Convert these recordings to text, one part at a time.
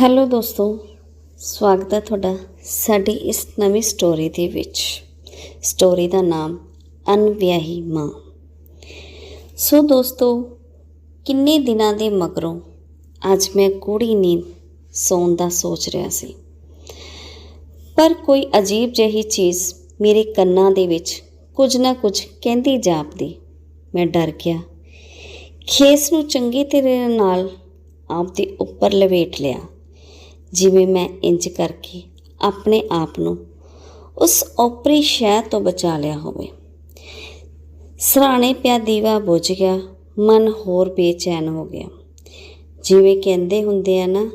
Hello ਦੋਸਤੋ, ਸਵਾਗਤ ਹੈ ਤੁਹਾਡਾ ਸਾਡੀ ਇਸ ਨਵੀਂ ਸਟੋਰੀ ਦੇ ਵਿੱਚ। ਸਟੋਰੀ ਦਾ ਨਾਮ ਅਨਵਿਆਹੀ ਮਾਂ। ਸੋ ਦੋਸਤੋ, ਕਿੰਨੇ ਦਿਨਾਂ ਦੇ ਮਗਰੋਂ ਅੱਜ ਮੈਂ ਗੂੜੀ ਨੀਂਦ ਸੌਣ ਦਾ ਸੋਚ ਰਿਹਾ ਸੀ। ਪਰ ਕੋਈ ਅਜੀਬ ਜਿਹੀ ਚੀਜ਼ ਮੇਰੇ ਕੰਨਾਂ ਦੇ ਵਿੱਚ ਕੁਝ ਨਾ ਕੁਝ ਕਹਿੰਦੀ ਜਾਪਦੀ। ਮੈਂ ਡਰ ਗਿਆ। ਖੇਸ ਨੂੰ ਚੰਗੀ ਤਰ੍ਹਾਂ ਨਾਲ ਆਪਦੇ ਉੱਪਰ ਲਵੇਟ ਲਿਆ। ਜਿਵੇਂ ਮੈਂ ਇੰਜ ਕਰਕੇ ਆਪਣੇ ਆਪ ਨੂੰ ਉਸ ਓਪਰੀ ਸ਼ੈ ਤੋਂ ਬਚਾ ਲਿਆ ਹੋਵੇ। ਸਰਾਣੇ ਪਿਆ ਦੀਵਾ ਬੁਝ ਗਿਆ, ਮਨ ਹੋਰ ਬੇਚੈਨ ਹੋ ਗਿਆ। ਜਿਵੇਂ ਕਹਿੰਦੇ ਹੁੰਦੇ ਆ ਨਾ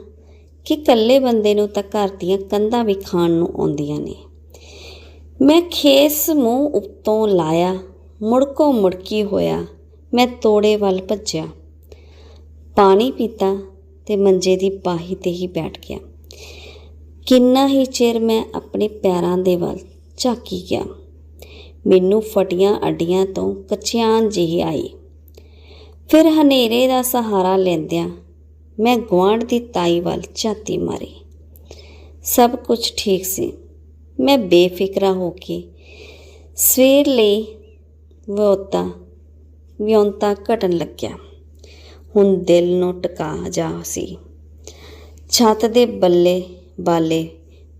ਕਿ ਇਕੱਲੇ ਬੰਦੇ ਨੂੰ ਤਾਂ ਘਰ ਦੀਆਂ ਕੰਧਾਂ ਵੀ ਖਾਣ ਨੂੰ ਆਉਂਦੀਆਂ ਨੇ। ਮੈਂ ਖੇਸ ਮੂੰਹ ਉੱਤੋਂ ਲਾਇਆ, ਮੁੜਕੋ ਮੁੜਕੀ ਹੋਇਆ, ਮੈਂ ਤੋੜੇ ਵੱਲ ਭੱਜਿਆ। ਪਾਣੀ ਪੀਤਾ ਤੇ ਮੰਜੇ ਦੀ ਬਾਹੀ ਤੇ ਹੀ ਬੈਠ ਗਿਆ। ਕਿੰਨਾ ਹੀ ਚਿਰ ਮੈਂ ਆਪਣੇ ਪੈਰਾਂ ਦੇ ਵੱਲ ਝਾਕੀ ਗਿਆ। ਮੈਨੂੰ ਫਟੀਆਂ ਅੱਡੀਆਂ ਤੋਂ ਕਚਿਆਨ ਜਿਹੀ ਆਈ। ਫਿਰ ਹਨੇਰੇ ਦਾ ਸਹਾਰਾ ਲੈਂਦਿਆਂ ਮੈਂ ਗੁਆਂਢ ਦੀ ਤਾਈ ਵੱਲ ਝਾਤੀ ਮਾਰੀ। ਸਭ ਕੁਝ ਠੀਕ ਸੀ। ਮੈਂ ਬੇਫਿਕਰਾ ਹੋ ਕੇ ਸਵੇਰ ਲਈ ਵਿਉਂਤਾ ਵਿਉਂਤਾ ਘਟਣ ਲੱਗਿਆ। ਹੁਣ ਦਿਲ ਨੂੰ ਟਿਕਾ ਜਾ ਸੀ। ਛੱਤ ਦੇ ਬੱਲੇ ਬਾਲੇ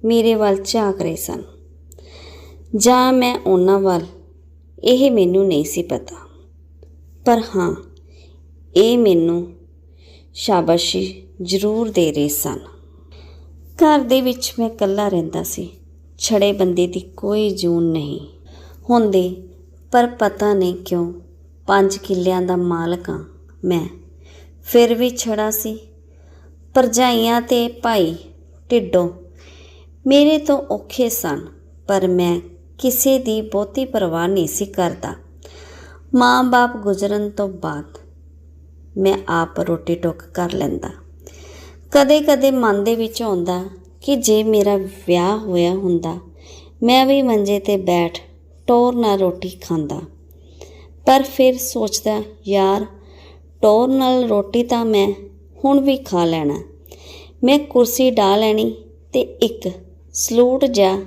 ਮੇਰੇ ਵੱਲ ਝਾਕ ਰਹੇ ਸਨ। ਜਾਂ ਮੈਂ ਉਹਨਾਂ ਵੱਲ? ਇਹ ਮੈਨੂੰ ਨਹੀਂ ਸੀ ਪਤਾ। ਪਰ ਹਾਂ, ਇਹ ਮੈਨੂੰ ਸ਼ਾਬਾਸ਼ੀ ਜ਼ਰੂਰ ਦੇ ਰਹੇ ਸਨ। ਘਰ ਦੇ ਵਿੱਚ ਮੈਂ ਇਕੱਲਾ ਰਹਿੰਦਾ ਸੀ। ਛੜੇ ਬੰਦੇ ਦੀ ਕੋਈ ਜੂਨ ਨਹੀਂ ਹੁੰਦੀ। ਪਰ ਪਤਾ ਨਹੀਂ ਕਿਉਂ ਪੰਜ ਕਿੱਲਿਆਂ ਦਾ ਮਾਲਕ ਹਾਂ ਮੈਂ। ਫਿਰ ਵੀ ਛੜਾ ਸੀ। ਭਰਜਾਈਆਂ ਤੇ ਭਾਈ ਢਿੱਡੋਂ। ਮੇਰੇ ਤੋਂ ਔਖੇ ਸਨ, ਪਰ ਮੈਂ ਕਿਸੇ ਦੀ ਬਹੁਤੀ ਪਰਵਾਹ ਨਹੀਂ ਸੀ ਕਰਦਾ। ਮਾਂ-ਬਾਪ ਗੁਜ਼ਰਨ ਤੋਂ ਬਾਅਦ ਮੈਂ ਆਪ ਰੋਟੀ ਟੁੱਕ ਕਰ ਲੈਂਦਾ। ਕਦੇ-ਕਦੇ ਮਨ ਦੇ ਵਿੱਚ ਆਉਂਦਾ ਕਿ ਜੇ ਮੇਰਾ ਵਿਆਹ ਹੋਇਆ ਹੁੰਦਾ, ਮੈਂ ਵੀ ਮੰਜੇ ਤੇ ਬੈਠ ਟੋਰ ਨਾਲ ਰੋਟੀ ਖਾਂਦਾ। ਪਰ ਫਿਰ ਸੋਚਦਾ, ਯਾਰ, ਟੋਰ ਨਾਲ ਰੋਟੀ ਤਾਂ ਮੈਂ ਹੁਣ ਵੀ ਖਾ ਲੈਣਾ। ਮੈਂ ਕੁਰਸੀ ਢਾ ਲੈਣੀ ਤੇ ਇੱਕ ਸਲੂਟ ਜਾਂ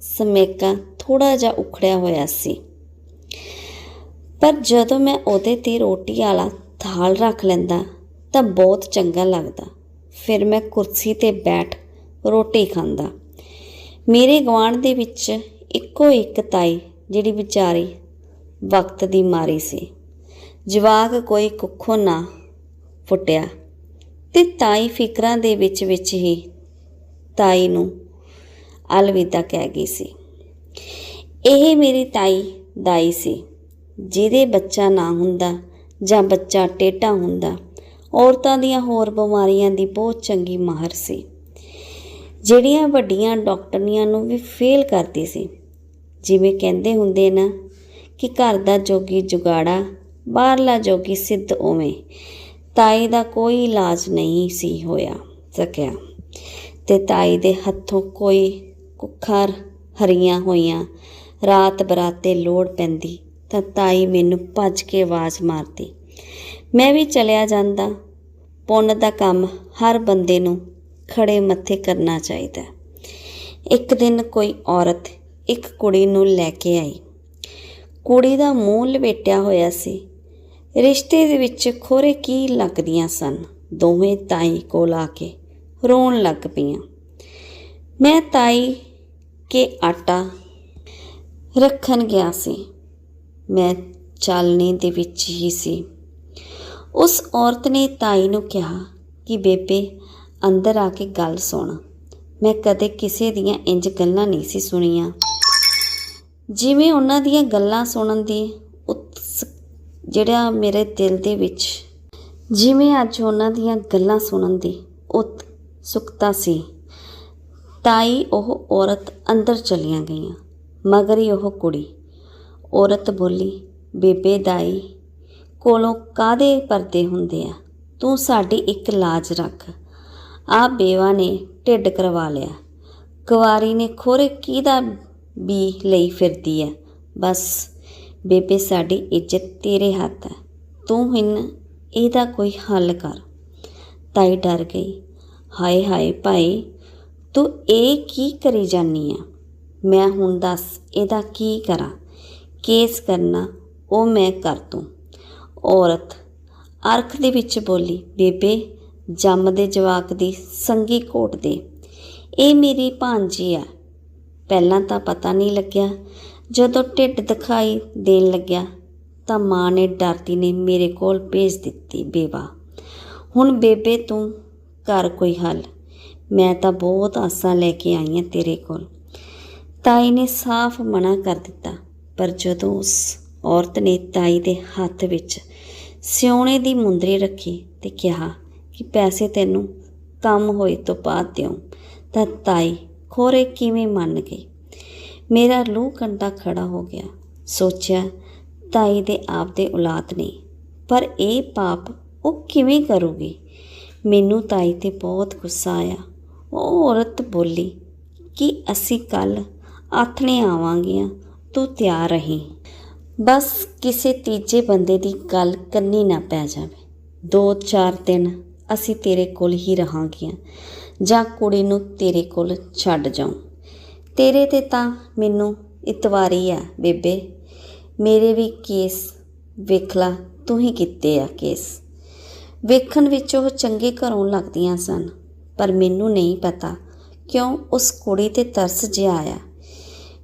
ਸਮੇਕਾ ਥੋੜਾ ਜਿਹਾ ਉਖੜਿਆ ਹੋਇਆ ਸੀ। ਪਰ ਜਦੋਂ ਮੈਂ ਉਹਦੇ ਤੇ ਰੋਟੀ ਵਾਲਾ ਥਾਲ ਰੱਖ ਲੈਂਦਾ ਤਾਂ ਬਹੁਤ ਚੰਗਾ ਲੱਗਦਾ। ਫਿਰ ਮੈਂ ਕੁਰਸੀ ਤੇ ਬੈਠ ਰੋਟੀ ਖਾਂਦਾ। ਮੇਰੇ ਗਵਾਂਢ ਦੇ ਵਿੱਚ ਇੱਕੋ ਇੱਕ ਤਾਈ ਜਿਹੜੀ ਵਿਚਾਰੀ ਵਕਤ ਦੀ ਮਾਰੀ ਸੀ। ਜਵਾਕ ਕੋਈ ਕੁੱਖੋਂ ਨਾ ਫੁੱਟਿਆ। ਤੇ ਤਾਈ ਫਿਕਰਾਂ ਦੇ ਵਿੱਚ ਵਿੱਚ ਹੀ ਤਾਈ ਨੂੰ ਅਲਵਿਦਾ ਕਹਿ ਗਈ ਸੀ। ਇਹ ਮੇਰੀ ਤਾਈ ਦਾਈ ਸੀ, ਜਿਹਦੇ ਬੱਚਾ ਨਾ ਹੁੰਦਾ ਜਾਂ ਬੱਚਾ ਟੇਢਾ ਹੁੰਦਾ, ਔਰਤਾਂ ਦੀਆਂ ਹੋਰ ਬਿਮਾਰੀਆਂ ਦੀ ਬਹੁਤ ਚੰਗੀ ਮਾਹਰ ਸੀ। ਜਿਹੜੀਆਂ ਵੱਡੀਆਂ ਡਾਕਟਰੀਆਂ ਨੂੰ ਵੀ ਫੇਲ ਕਰਦੀ ਸੀ, ਜਿਵੇਂ ਕਹਿੰਦੇ ਹੁੰਦੇ ਨਾ ਕਿ ਘਰ ਦਾ ਜੋਗੀ ਜੁਗਾੜਾ, ਬਾਹਰਲਾ ਜੋਗੀ ਸਿੱਧ ਉਵੇਂ। ਤਾਈ ਦਾ ਕੋਈ ਇਲਾਜ ਨਹੀਂ ਸੀ ਹੋਇਆ, ਸਕਿਆ। ਤੇ ਤਾਈ ਦੇ ਹੱਥੋਂ ਕੋਈ ਕੁੱਖਾਰ ਹਰੀਆਂ ਹੋਈਆਂ, ਰਾਤ ਬਰਾਤੇ ਲੋੜ ਪੈਂਦੀ, ਤਾਂ ਤਾਈ ਮੈਨੂੰ ਭੱਜ ਕੇ ਆਵਾਜ਼ ਮਾਰਦੀ, ਮੈਂ ਵੀ ਚਲਿਆ ਜਾਂਦਾ। ਪੁੰਨ ਦਾ ਕੰਮ ਹਰ ਬੰਦੇ ਨੂੰ ਖੜੇ ਮੱਥੇ ਕਰਨਾ ਚਾਹੀਦਾ। ਇੱਕ ਦਿਨ ਕੋਈ ਔਰਤ ਇੱਕ ਕੁੜੀ ਨੂੰ ਲੈ ਕੇ ਆਈ। ਕੁੜੀ ਦਾ ਮੂੰਹ ਲਪੇਟਿਆ ਹੋਇਆ ਸੀ। ਰਿਸ਼ਤੇ ਦੇ ਵਿੱਚ ਖੋਰੇ ਕੀ ਲੱਗਦੀਆਂ ਸਨ? ਦੋਵੇਂ ਤਾਈ ਕੋਲ ਆ ਕੇ ਰੋਣ ਲੱਗ ਪਈਆਂ। ਮੈਂ ਤਾਈ ਕੇ ਆਟਾ ਰੱਖਣ ਗਿਆ ਸੀ। ਮੈਂ ਚਾਲਣੀ ਦੇ ਵਿੱਚ ਹੀ ਸੀ। ਉਸ ਔਰਤ ਨੇ ਤਾਈ ਨੂੰ ਕਿਹਾ ਕਿ, ਬੇਬੇ, ਅੰਦਰ ਆ ਕੇ ਗੱਲ ਸੁਣ। ਮੈਂ ਕਦੇ ਕਿਸੇ ਦੀਆਂ ਇੰਜ ਗੱਲਾਂ ਨਹੀਂ ਸੀ ਸੁਣੀਆਂ। ਜਿਵੇਂ ਉਹਨਾਂ ਦੀਆਂ ਗੱਲਾਂ ਸੁਣਨ ਦੀ ਜਿਹੜਾ ਮੇਰੇ ਦਿਲ ਦੇ ਵਿੱਚ ਜਿਵੇਂ ਅੱਜ ਉਹਨਾਂ ਦੀਆਂ ਗੱਲਾਂ ਸੁਣਨ ਦੀ ਉਤਸੁਕਤਾ ਸੀ ਤਾਈ ਉਹ ਔਰਤ ਅੰਦਰ ਚਲੀਆਂ ਗਈਆਂ, ਮਗਰ ਹੀ ਉਹ ਕੁੜੀ। ਔਰਤ ਬੋਲੀ, ਬੇਬੇ ਦਾਈ, ਕੋਲੋਂ ਕਾਦੇ ਪਰਦੇ ਹੁੰਦੇ ਆ? ਤੂੰ ਸਾਡੀ ਇੱਕ ਲਾਜ ਰੱਖ। ਆ ਬੇਵਾ ਨੇ ਢਿੱਡ ਕਰਵਾ ਲਿਆ। ਕੁਵਾਰੀ ਨੇ ਖੋਰੇ ਕਿਹਦਾ ਵੀ ਲਈ ਫਿਰਦੀ ਹੈ ਬਸ ਬੇਬੇ, ਸਾਡੀ ਇੱਜ਼ਤ ਤੇਰੇ ਹੱਥ ਹੈ। ਤੂੰ ਹੁਣ ਇਹਦਾ ਕੋਈ ਹੱਲ ਕਰ। ਤਾਈ ਡਰ ਗਈ। ਹਾਏ ਹਾਏ ਭਾਈ, ਤੂੰ ਇਹ ਕੀ ਕਰੀ ਜਾਨੀ ਆ? ਮੈਂ ਹੁਣ ਦੱਸ ਇਹਦਾ ਕੀ ਕਰਾਂ? ਕੇਸ ਕਰਨਾ ਉਹ ਮੈਂ ਕਰ ਤੂੰ ਔਰਤ ਅਰਖ ਦੇ ਵਿੱਚ ਬੋਲੀ, ਬੇਬੇ ਜੰਮਦੇ ਜਵਾਕ ਦੀ ਸੰਗੀ ਕੋਟ ਦੇ। ਇਹ ਮੇਰੀ ਭਾਂਜੀ ਆ। ਪਹਿਲਾਂ ਤਾਂ ਪਤਾ ਨਹੀਂ ਲੱਗਿਆ ਜਦੋਂ ਢਿੱਡ ਦਿਖਾਈ ਦੇਣ ਲੱਗਿਆ ਤਾਂ ਮਾਂ ਨੇ ਡਰਦੀ ਨੇ ਮੇਰੇ ਕੋਲ ਭੇਜ ਦਿੱਤੀ ਬੇਵਾ ਹੁਣ ਬੇਬੇ ਤੂੰ ਕਰ ਕੋਈ ਹੱਲ। ਮੈਂ ਤਾਂ ਬਹੁਤ ਆਸਾਂ ਲੈ ਕੇ ਆਈ ਹਾਂ ਤੇਰੇ ਕੋਲ। ਤਾਈ ਨੇ ਸਾਫ਼ ਮਨਾ ਕਰ ਦਿੱਤਾ, ਪਰ ਜਦੋਂ ਉਸ ਔਰਤ ਨੇ ਤਾਈ ਦੇ ਹੱਥ ਵਿੱਚ ਸਿਉਣੇ ਦੀ ਮੁੰਦਰੀ ਰੱਖੀ ਤੇ ਕਿਹਾ ਕਿ ਪੈਸੇ ਤੈਨੂੰ ਕੰਮ ਹੋਏ ਤੋਂ ਬਾਅਦ ਦਿਓ, ਤਾਂ ਤਾਈ ਖੋਰੇ ਕਿਵੇਂ ਮੰਨ ਗਈ? ਮੇਰਾ ਲੂਹ ਕੰਡਾ ਖੜਾ ਹੋ ਗਿਆ। ਸੋਚਿਆ, ਤਾਈ ਦੇ ਆਪ ਦੇ ਔਲਾਦ ਨੇ, ਪਰ ਇਹ ਪਾਪ ਉਹ ਕਿਵੇਂ ਕਰੂਗੀ? ਮੈਨੂੰ ਤਾਈ ਤੇ ਬਹੁਤ ਗੁੱਸਾ ਆਇਆ। ਉਹ ਔਰਤ ਬੋਲੀ, ਕਿ ਅਸੀਂ ਕੱਲ ਆਥਣੇ ਆਵਾਂਗੀਆਂ, ਤੂੰ ਤਿਆਰ ਰਹੀਂ। ਬਸ ਕਿਸੇ ਤੀਜੇ ਬੰਦੇ ਦੀ ਗੱਲ ਕੰਨੀ ਨਾ ਪੈ ਜਾਵੇ। ਦੋ ਚਾਰ ਦਿਨ ਅਸੀਂ ਤੇਰੇ ਕੋਲ ਹੀ ਰਹਾਂਗੀਆਂ, ਜਾਂ ਕੁੜੀ ਨੂੰ ਤੇਰੇ ਕੋਲ ਛੱਡ ਜਾਉਂ ਤੇਰੇ ਤੇ ਤਾਂ ਮੈਨੂੰ ਇਤਵਾਰੀ ਆ ਬੇਬੇ। ਮੇਰੇ ਵੀ ਕੇਸ ਵੇਖਲਾ ਤੂੰ ਹੀ ਕੀਤੇ ਆ ਕੇਸ। ਵੇਖਣ ਵਿੱਚ ਉਹ ਚੰਗੇ ਘਰੋਂ ਲੱਗਦੀਆਂ ਸਨ, ਪਰ ਮੈਨੂੰ ਨਹੀਂ ਪਤਾ ਕਿਉਂ ਉਸ ਕੁੜੀ ਤੇ ਤਰਸ ਜਿਹਾ ਆਇਆ।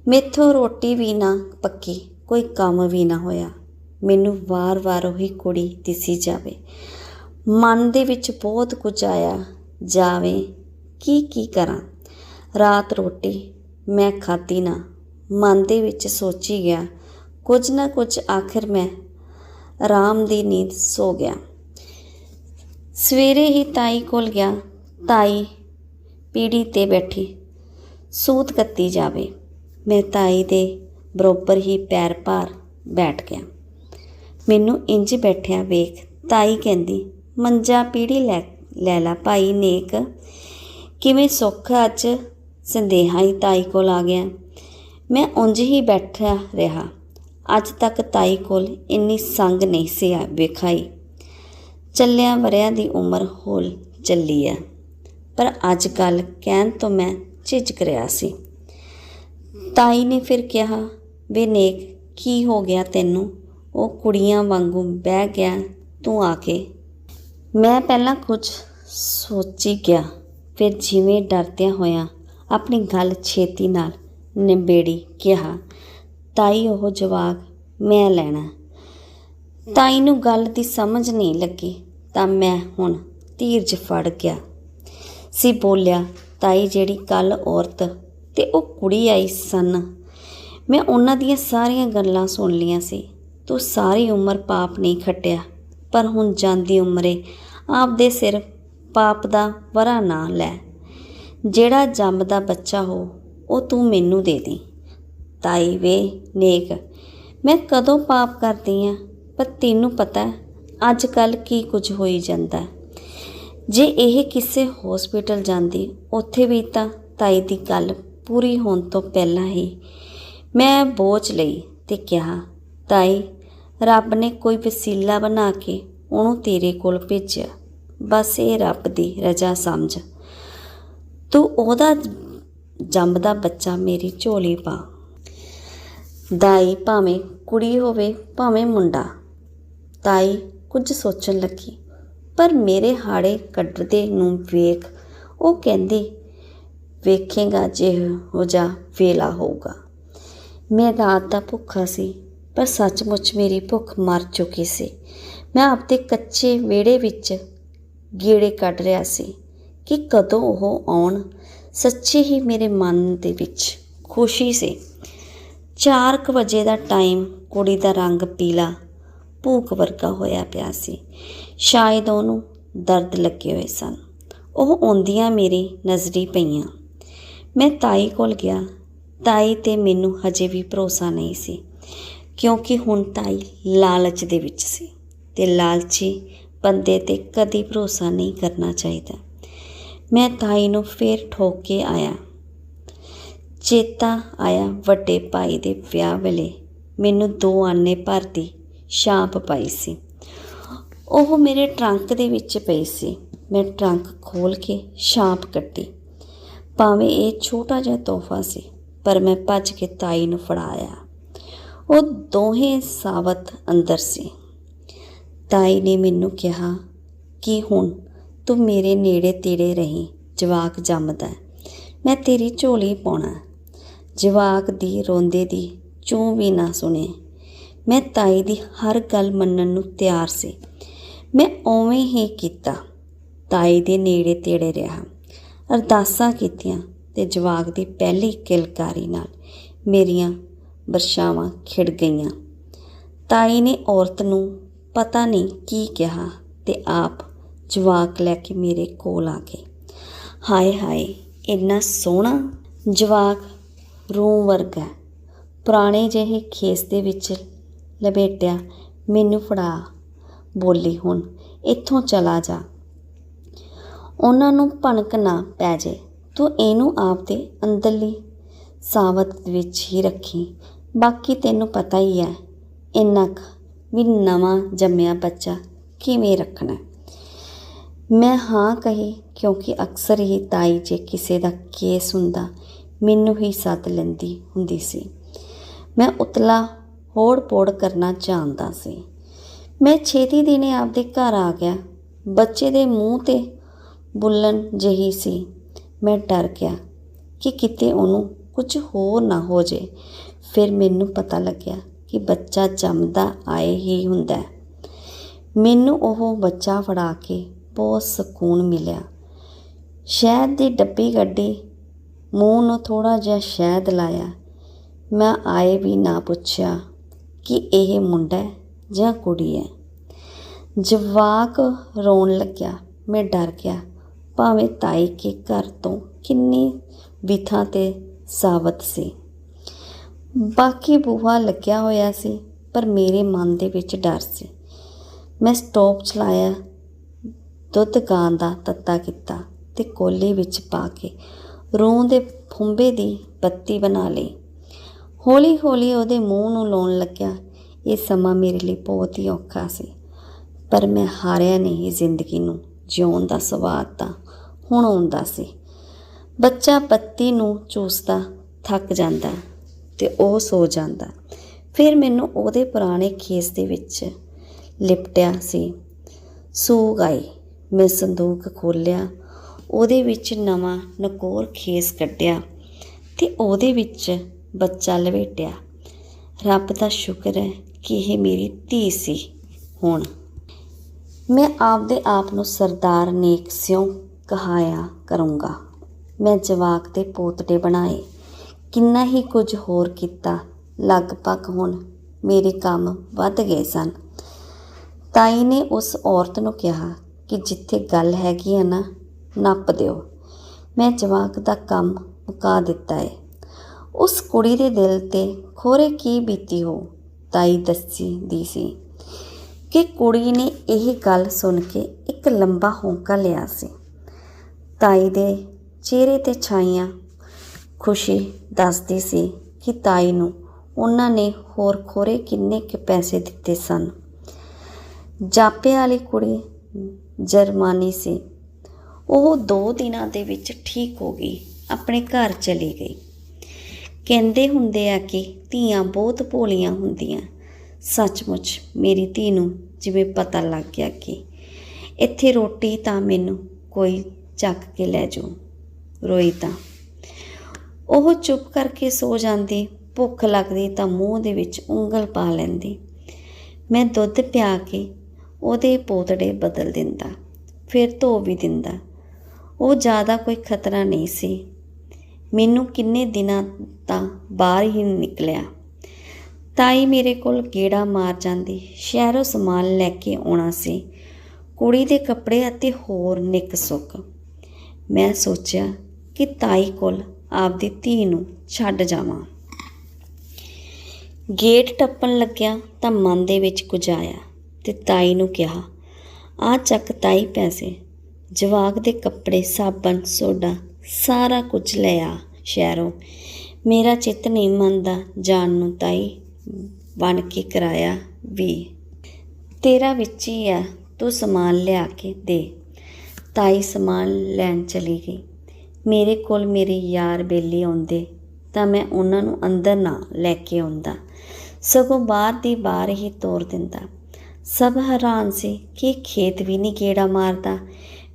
ਮੇਥੋਂ ਰੋਟੀ ਵੀ ਨਾ ਪੱਕੀ, ਕੋਈ ਕੰਮ ਵੀ ਨਾ ਹੋਇਆ। ਮੈਨੂੰ ਵਾਰ-ਵਾਰ ਉਹੀ ਕੁੜੀ ਦਿਸੀ ਜਾਵੇ। ਮਨ ਦੇ ਵਿੱਚ ਬਹੁਤ ਕੁਝ ਆਇਆ, ਜਾਵੇ ਕੀ ਕੀ ਕਰਾਂ। ਰਾਤ ਰੋਟੀ ਮੈਂ ਖਾਧੀ ਨਾ। ਮਨ ਦੇ ਵਿੱਚ ਸੋਚੀ ਗਿਆ। ਕੁਝ ਨਾ ਕੁਝ ਆਖਿਰ ਮੈਂ ਆਰਾਮ ਦੀ ਨੀਂਦ ਸੋ ਗਿਆ। ਸਵੇਰੇ ਹੀ ਤਾਈ ਕੋਲ ਗਿਆ। ਤਾਈ ਪੀੜੀ ਤੇ ਬੈਠੀ। ਸੂਤ ਕੱਤੀ ਜਾਵੇ। ਮੈਂ ਤਾਈ ਦੇ ਬਰੋਬਰ ਹੀ ਪੈਰ ਭਾਰ ਬੈਠ ਗਿਆ। ਮੈਨੂੰ ਇੰਜ ਬੈਠਿਆ ਵੇਖ ਤਾਈ ਕਹਿੰਦੀ, ਮੰਜਾ ਪੀੜੀ ਲੈ ਲੈ ਲਾ ਭਾਈ ਨੇਕ। ਕਿਵੇਂ ਸੁੱਖ ਅੱਜ ਸੰਦੇਹਾ ਹੀ ਤਾਈ ਕੋਲ ਆ ਗਿਆ। ਮੈਂ ਉਂਝ ਹੀ ਬੈਠਾ ਰਿਹਾ। ਅੱਜ ਤੱਕ ਤਾਈ ਕੋਲ ਇੰਨੀ ਸੰਗ ਨਹੀਂ ਸੀ ਆ ਵੇਖਾਈ। ਚੱਲਿਆਂ ਵਰਿਆਂ ਦੀ ਉਮਰ ਹੋਲ ਚੱਲੀ ਆ। ਪਰ ਅੱਜ ਕੱਲ ਕਹਿਣ ਤੋਂ ਮੈਂ ਝਿਜਕ ਰਿਹਾ ਸੀ। ਤਾਈ ਨੇ ਫਿਰ ਕਿਹਾ ਬੇਨੇਕ ਕੀ ਹੋ ਗਿਆ ਤੈਨੂੰ? ਉਹ ਕੁੜੀਆਂ ਵਾਂਗੂ ਬਹਿ ਗਿਆ ਤੂੰ ਆ ਕੇ। ਮੈਂ ਪਹਿਲਾਂ ਕੁਝ ਸੋਚੀ ਗਿਆ, ਫਿਰ ਜਿਵੇਂ ਡਰਦਿਆਂ ਹੋਇਆ ਆਪਣੀ ਗੱਲ ਛੇਤੀ ਨਾਲ ਨਿਬੇੜੀ, ਕਿਹਾ, ਤਾਈ, ਉਹ ਜਵਾਕ ਮੈਂ ਲੈਣਾ। ਤਾਈ ਨੂੰ ਗੱਲ ਦੀ ਸਮਝ ਨਹੀਂ ਲੱਗੀ, ਤਾਂ ਮੈਂ ਹੁਣ ਧੀਰਜ ਫੜ ਗਿਆ। ਸੀ ਬੋਲਿਆ, ਤਾਈ, ਜਿਹੜੀ ਕੱਲ ਔਰਤ ਤੇ ਉਹ ਕੁੜੀ ਆਈ ਸਨ, ਮੈਂ ਉਹਨਾਂ ਦੀਆਂ ਸਾਰੀਆਂ ਗੱਲਾਂ ਸੁਣ ਲੀਆਂ ਸੀ। ਤੂੰ ਸਾਰੀ ਉਮਰ ਪਾਪ ਨਹੀਂ ਖੱਟਿਆ, ਪਰ ਹੁਣ ਜਾਂਦੀ ਉਮਰੇ ਆਪਦੇ ਸਿਰ ਪਾਪ ਦਾ ਵਰਾ ਨਾ ਲੈ। ਜਿਹੜਾ ਜੰਮਦਾ ਬੱਚਾ ਹੋ, ਉਹ ਤੂੰ ਮੈਨੂੰ ਦੇ ਦੇ। ਤਾਈ ਵੇ ਨੇਕ, ਮੈਂ ਕਦੋਂ ਪਾਪ ਕਰਦੀ ਆ? ਪਰ ਤੈਨੂੰ ਪਤਾ ਅੱਜ ਕੱਲ ਕੀ ਕੁਝ ਹੋਈ ਜਾਂਦਾ। ਜੇ ਇਹ ਕਿਸੇ ਹਸਪੀਟਲ ਜਾਂਦੀ, ਉੱਥੇ ਵੀ ਤਾਂ ਤਾਈ ਦੀ ਗੱਲ ਪੂਰੀ ਹੋਣ ਤੋਂ ਪਹਿਲਾਂ ਹੀ ਮੈਂ ਬੋਝ ਲਈ ਤੇ ਕਿਹਾ, ਤਾਈ, ਰੱਬ ਨੇ ਕੋਈ ਵਸੀਲਾ ਬਣਾ ਕੇ ਉਹਨੂੰ ਤੇਰੇ ਕੋਲ ਭੇਜਿਆ। ਬਸ ਇਹ ਰੱਬ ਦੀ ਰਜ਼ਾ ਸਮਝ। ਤੂੰ ਉਹਦਾ ਜੰਮਦਾ ਬੱਚਾ ਮੇਰੀ ਝੋਲੀ ਪਾ। ਦਾਈ ਭਾਵੇਂ ਕੁੜੀ ਹੋਵੇ, ਭਾਵੇਂ ਮੁੰਡਾ। ਤਾਈ ਕੁਝ ਸੋਚਣ ਲੱਗੀ, ਪਰ ਮੇਰੇ ਹਾੜੇ ਕੱਢਦੇ ਨੂੰ ਵੇਖ ਉਹ ਕਹਿੰਦੀ, ਵੇਖੇਗਾ ਜੇ ਹੋ ਜਾ ਵੇਲਾ ਹੋਊਗਾ। ਮੈਂ ਰਾਤ ਦਾ ਭੁੱਖਾ ਸੀ, ਪਰ ਸੱਚਮੁੱਚ ਮੇਰੀ ਭੁੱਖ ਮਰ ਚੁੱਕੀ ਸੀ। ਮੈਂ ਆਪਦੇ ਕੱਚੇ ਵਿਹੜੇ ਵਿੱਚ ਗੇੜੇ ਕੱਢ ਰਿਹਾ ਸੀ। ਕਿ ਕਦੋਂ ਉਹ ਆਉਣ? ਸੱਚੀ ਹੀ ਮੇਰੇ ਮਨ ਦੇ ਵਿੱਚ ਖੁਸ਼ੀ ਸੀ। 4 ਵਜੇ ਦਾ ਟਾਈਮ ਕੁੜੀ ਦਾ ਰੰਗ ਪੀਲਾ, ਭੂਖ ਵਰਗਾ ਹੋਇਆ ਪਿਆ ਸੀ। ਸ਼ਾਇਦ ਉਹਨੂੰ ਦਰਦ ਲੱਗੇ ਹੋਏ ਸਨ। ਉਹ ਆਉਂਦੀਆਂ ਮੇਰੀ ਨਜ਼ਰੀ ਪਈਆਂ। ਮੈਂ ਤਾਈ ਕੋਲ ਗਿਆ। ਤਾਈ ਤੇ ਮੈਨੂੰ ਹਜੇ ਵੀ ਭਰੋਸਾ ਨਹੀਂ ਸੀ, ਕਿਉਂਕਿ ਹੁਣ ਤਾਈ ਲਾਲਚ ਦੇ ਵਿੱਚ ਸੀ ਤੇ ਲਾਲਚੀ ਬੰਦੇ ਤੇ ਕਦੀ ਭਰੋਸਾ ਨਹੀਂ ਕਰਨਾ ਚਾਹੀਦਾ। ਮੈਂ ਤਾਈ ਨੂੰ ਫੇਰ ਠੋਕ ਕੇ ਆਇਆ। ਚੇਤਾ ਆਇਆ ਵੱਡੇ ਭਾਈ ਦੇ ਵਿਆਹ ਵੇਲੇ। ਮੈਨੂੰ ਦੋ ਆਨੇ ਭਰ ਦੀ ਛਾਂਪ ਪਾਈ ਸੀ। ਉਹ ਮੇਰੇ ਟਰੰਕ ਦੇ ਵਿੱਚ ਪਈ ਸੀ। ਮੈਂ ਟਰੰਕ ਖੋਲ ਕੇ ਛਾਂਪ ਕੱਟੀ ਭਾਵੇਂ ਇਹ ਛੋਟਾ ਜਿਹਾ ਤੋਹਫਾ ਸੀ, ਪਰ ਮੈਂ ਭੱਜ ਕੇ ਤਾਈ ਨੂੰ ਫੜਾਇਆ ਉਹ ਦੋਹੇ ਸਾਵਤ ਅੰਦਰ ਸੀ। ਤਾਈ ਨੇ ਮੈਨੂੰ ਕਿਹਾ ਕਿ ਹੁਣ ਤੂੰ ਮੇਰੇ ਨੇੜੇ ਤੇੜੇ ਰਹੀ, ਜਵਾਕ ਜੰਮਦਾ ਮੈਂ ਤੇਰੀ ਝੋਲੀ ਪਾਉਣਾ ਜਵਾਕ ਦੀ ਰੋਂਦੇ ਦੀ ਚੂੰ ਵੀ ਨਾ ਸੁਣੇ। ਮੈਂ ਤਾਈ ਦੀ ਹਰ ਗੱਲ ਮੰਨਣ ਨੂੰ ਤਿਆਰ ਸੀ। ਮੈਂ ਉਵੇਂ ਹੀ ਕੀਤਾ। ਤਾਈ ਦੇ ਨੇੜੇ ਤੇੜੇ ਰਿਹਾ। ਅਰਦਾਸਾਂ ਕੀਤੀਆਂ ਤੇ ਜਵਾਕ ਦੀ ਪਹਿਲੀ ਕਿਲਕਾਰੀ ਨਾਲ ਮੇਰੀਆਂ ਬਰਸ਼ਾਵਾਂ ਖਿੜ ਗਈਆਂ। ਤਾਈ ਨੇ ਔਰਤ ਨੂੰ ਪਤਾ ਨਹੀਂ ਕੀ ਕਿਹਾ ਤੇ ਆਪ ਜਵਾਕ ਲੈ ਕੇ ਮੇਰੇ ਕੋਲ ਆ ਗਏ। ਹਾਏ ਹਾਏ, ਇੰਨਾ ਸੋਹਣਾ ਜਵਾਕ ਰੂੰ ਵਰਗਾ ਹੈ। ਪੁਰਾਣੇ ਜਿਹੇ ਖੇਸ ਦੇ ਵਿੱਚ ਲਪੇਟਿਆ, ਮੈਨੂੰ ਫੜਾ, ਬੋਲੀ ਹੁਣ, ਇੱਥੋਂ ਚਲਾ ਜਾ। ਉਹਨਾਂ ਨੂੰ ਭਣਕ ਨਾ ਪੈ ਜੇ, ਤੂੰ ਇਹਨੂੰ ਆਪਦੇ ਅੰਦਰਲੀ ਸਾਵਤ ਵਿੱਚ ਹੀ ਰੱਖੀ। ਬਾਕੀ ਤੈਨੂੰ ਪਤਾ ਹੀ ਹੈ, ਇੰਨਾ ਕੁ ਵੀ ਨਵਾਂ ਜੰਮਿਆ ਬੱਚਾ ਕਿਵੇਂ ਰੱਖਣਾ ਮੈਂ ਹਾਂ ਕਹੀ, ਕਿਉਂਕਿ ਅਕਸਰ ਹੀ ਤਾਈ ਜੇ ਕਿਸੇ ਦਾ ਕੇਸ ਹੁੰਦਾ, ਮੈਨੂੰ ਹੀ ਸੱਦ ਲੈਂਦੀ ਹੁੰਦੀ ਸੀ। ਮੈਂ ਉਤਲਾ ਹੋੜ ਪੋੜ ਕਰਨਾ ਜਾਣਦਾ ਸੀ। ਮੈਂ ਛੇਤੀ ਦਿਨੇ ਆਪਦੇ ਘਰ ਆ ਗਿਆ। ਬੱਚੇ ਦੇ ਮੂੰਹ ਤੇ ਬੁੱਲਣ ਜਿਹੀ ਸੀ। ਮੈਂ ਡਰ ਗਿਆ ਕਿ ਕਿਤੇ ਉਹਨੂੰ ਕੁਝ ਹੋਰ ਨਾ ਹੋ ਜੇ। ਫਿਰ ਮੈਨੂੰ ਪਤਾ ਲੱਗਿਆ ਕਿ ਬੱਚਾ ਜੰਮਦਾ ਆਏ ਹੀ ਹੁੰਦਾ। ਮੈਨੂੰ ਉਹ ਬੱਚਾ ਫੜਾ ਕੇ ਬਹੁਤ ਸਕੂਨ ਮਿਲਿਆ। ਸ਼ਹਿਦ ਦੀ ਡੱਬੀ ਕੱਢੀ। ਮੂੰਹ ਨੂੰ ਥੋੜਾ ਜਿਹਾ ਸ਼ਹਿਦ ਲਾਇਆ। ਮੈਂ ਆਏ ਵੀ ਨਾ ਪੁੱਛਿਆ ਕਿ ਇਹ ਮੁੰਡਾ ਹੈ ਜਾਂ ਕੁੜੀ ਹੈ। ਜਵਾਕ ਰੋਣ ਲੱਗਿਆ। ਮੈਂ ਡਰ ਗਿਆ। ਭਾਵੇਂ ਤਾਈ ਕੇ ਘਰ ਤੋਂ ਕਿੰਨੀ ਵਿਥਾਂ ਤੇ ਸਾਵਤ ਸੀ। ਬਾਕੀ ਬੂਹਾ ਲੱਗਿਆ ਹੋਇਆ ਸੀ, ਪਰ ਮੇਰੇ ਮਨ ਦੇ ਵਿੱਚ ਡਰ ਸੀ। ਮੈਂ ਸਟੋਪ ਚਲਾਇਆ। ਦੁੱਧ ਗਾਂ ਦਾ ਤੱਤਾ ਕੀਤਾ ਤੇ ਕੋਲੇ ਵਿੱਚ ਪਾ ਕੇ ਰੂੰ ਦੇ ਫੁੰਬੇ ਦੀ ਬੱਤੀ ਬਣਾ ਲਈ। ਹੌਲੀ ਹੌਲੀ ਉਹਦੇ ਮੂੰਹ ਨੂੰ ਲਾਉਣ ਲੱਗਿਆ। ਇਹ ਸਮਾਂ ਮੇਰੇ ਲਈ ਬਹੁਤ ਹੀ ਔਖਾ ਸੀ, ਪਰ ਮੈਂ ਹਾਰਿਆ ਨਹੀਂ ਜ਼ਿੰਦਗੀ ਨੂੰ। ਜਿਉਣ ਦਾ ਸਵਾਦ ਤਾਂ ਹੁਣ ਆਉਂਦਾ ਸੀ। ਬੱਚਾ ਬੱਤੀ ਨੂੰ ਚੂਸਦਾ, ਥੱਕ ਜਾਂਦਾ ਤੇ ਉਹ ਸੋ ਜਾਂਦਾ। ਫਿਰ ਮੈਨੂੰ ਉਹਦੇ ਪੁਰਾਣੇ ਖੇਸ ਦੇ ਵਿੱਚ ਲਿਪਟਿਆ ਸੀ। ਸੂ ਆਈ। ਮੈਂ ਸੰਦੂਕ ਖੋਲ੍ਹਿਆ, ਉਹਦੇ ਵਿੱਚ ਨਵਾਂ ਨਕੋਰ ਖੇਸ ਕੱਢਿਆ ਤੇ ਉਹਦੇ ਵਿੱਚ ਬੱਚਾ ਲਵੇਟਿਆ। ਰੱਬ ਦਾ ਸ਼ੁਕਰ ਹੈ ਕਿ ਇਹ ਮੇਰੀ ਧੀ ਸੀ ਹੁਣ। ਮੈਂ ਆਪਦੇ ਆਪ ਨੂੰ ਸਰਦਾਰ ਨੇਕ ਸਿਉ ਕਹਾਇਆ ਕਰੂੰਗਾ। ਮੈਂ ਜਵਾਕ ਦੇ ਪੋਤੜੇ ਬਣਾਏ। ਕਿੰਨਾ ਹੀ ਕੁਝ ਹੋਰ ਕੀਤਾ, ਲਗਭਗ ਹੁਣ ਮੇਰੇ ਕੰਮ ਵੱਧ ਗਏ ਸਨ। ਤਾਈ ਨੇ ਉਸ ਔਰਤ ਨੂੰ ਕਿਹਾ ਕਿ ਜਿੱਥੇ ਗੱਲ ਹੈਗੀ ਆ ਨਾ, ਨੱਪ ਦਿਓ। ਮੈਂ ਜਵਾਕ ਦਾ ਕੰਮ ਮੁਕਾ ਦਿੱਤਾ ਏ। ਉਸ ਕੁੜੀ ਦੇ ਦਿਲ ਤੇ ਖੋਰੇ ਕੀ ਬੀਤੀ ਹੋ, ਤਾਈ ਦੱਸੀ ਦੀ ਸੀ ਕਿ ਕੁੜੀ ਨੇ ਇਹ ਗੱਲ ਸੁਣ ਕੇ ਇੱਕ ਲੰਬਾ ਹੌਂਕਾ ਲਿਆ ਸੀ। ਤਾਈ ਦੇ ਚਿਹਰੇ ਤੇ ਛਾਈਆਂ ਖੁਸ਼ੀ ਦੱਸਦੀ ਸੀ ਕਿ ਤਾਈ ਨੂੰ ਉਹਨਾਂ ਨੇ ਹੋਰ ਖੋਰੇ ਕਿੰਨੇ ਕੁ ਪੈਸੇ ਦਿੱਤੇ ਸਨ। ਜਾਪੇ ਵਾਲੀ ਕੁੜੀ ਜਰਮਾਨੀ ਸੀ। ਉਹ ਦੋ ਦਿਨਾਂ ਦੇ ਵਿੱਚ ਠੀਕ ਹੋ ਗਈ, ਆਪਣੇ ਘਰ ਚਲੀ ਗਈ। ਕਹਿੰਦੇ ਹੁੰਦੇ ਆ ਕਿ ਧੀਆਂ ਬਹੁਤ ਭੋਲੀਆਂ ਹੁੰਦੀਆਂ। ਸੱਚਮੁੱਚ ਮੇਰੀ ਧੀ ਨੂੰ ਜਿਵੇਂ ਪਤਾ ਲੱਗ ਗਿਆ ਕਿ ਇੱਥੇ ਰੋਟੀ ਤਾਂ ਮੈਨੂੰ ਕੋਈ ਚੱਕ ਕੇ ਲੈ ਜਾਓ ਰੋਈ ਤਾਂ। ਉਹ ਚੁੱਪ ਕਰਕੇ ਸੋ ਜਾਂਦੀ, ਭੁੱਖ ਲੱਗਦੀ ਤਾਂ ਮੂੰਹ ਦੇ ਵਿੱਚ ਉਂਗਲ ਪਾ ਲੈਂਦੀ। ਮੈਂ ਦੁੱਧ ਪਿਆ ਕੇ ਉਹਦੇ ਪੋਤੜੇ ਬਦਲ ਦਿੰਦਾ, ਫਿਰ ਧੋ ਵੀ ਦਿੰਦਾ। ਉਹ ਜ਼ਿਆਦਾ ਕੋਈ ਖਤਰਾ ਨਹੀਂ ਸੀ। ਮੈਨੂੰ ਕਿੰਨੇ ਦਿਨਾਂ ਤਾਂ ਬਾਹਰ ਹੀ ਨਿਕਲਿਆ। ਤਾਈ ਮੇਰੇ ਕੋਲ ਗੇੜਾ ਮਾਰ ਜਾਂਦੀ, ਸ਼ਹਿਰੋਂ ਸਮਾਨ ਲੈ ਕੇ ਆਉਣਾ ਸੀ। ਕੁੜੀ ਦੇ ਕੱਪੜੇ ਅਤੇ ਹੋਰ ਨਿੱਕ ਸੁੱਕ ਮੈਂ ਸੋਚਿਆ ਕਿ ਤਾਈ ਕੋਲ ਆਪਦੀ ਧੀ ਨੂੰ ਛੱਡ ਜਾਵਾਂ। ਗੇਟ ਟੱਪਣ ਲੱਗਿਆ ਤਾਂ ਮਨ ਦੇ ਵਿੱਚ ਕੁਝ ਆਇਆ। ਤੇ ਤਾਈ ਨੂੰ ਕਿਹਾ, ਆ ਚੱਕ ਤਾਈ ਪੈਸੇ, ਜਵਾਕ ਦੇ ਕੱਪੜੇ, ਸਾਬਣ ਸੋਡਾ ਸਾਰਾ ਕੁਝ ਲੈ ਆ ਸ਼ਹਿਰੋਂ। ਮੇਰਾ ਚਿੱਤ ਨਹੀਂ ਮੰਨਦਾ ਜਾਣ ਨੂੰ ਤਾਈ, ਬਣ ਕੇ ਕਰਾਇਆ ਵੀ। ਤੇਰਾ ਵਿੱਚ ਹੀ ਆ, ਤੂੰ ਸਮਾਨ ਲਿਆ ਕੇ ਦੇ। ਤਾਈ ਸਮਾਨ ਲੈਣ ਚਲੀ ਗਈ। ਮੇਰੇ ਕੋਲ ਮੇਰੇ ਯਾਰ ਬੇਲੀ ਆਉਂਦੇ, ਤਾਂ ਮੈਂ ਉਹਨਾਂ ਨੂੰ ਅੰਦਰ ਨਾ ਲੈ ਕੇ ਆਉਂਦਾ। ਸਗੋਂ ਬਾਹਰ ਦੀ ਬਾਹਰ ਹੀ ਤੋਰ ਦਿੰਦਾ। ਸਭ ਹੈਰਾਨ ਸੀ ਕਿ ਖੇਤ ਵੀ ਨਹੀਂ ਗੇੜਾ ਮਾਰਦਾ।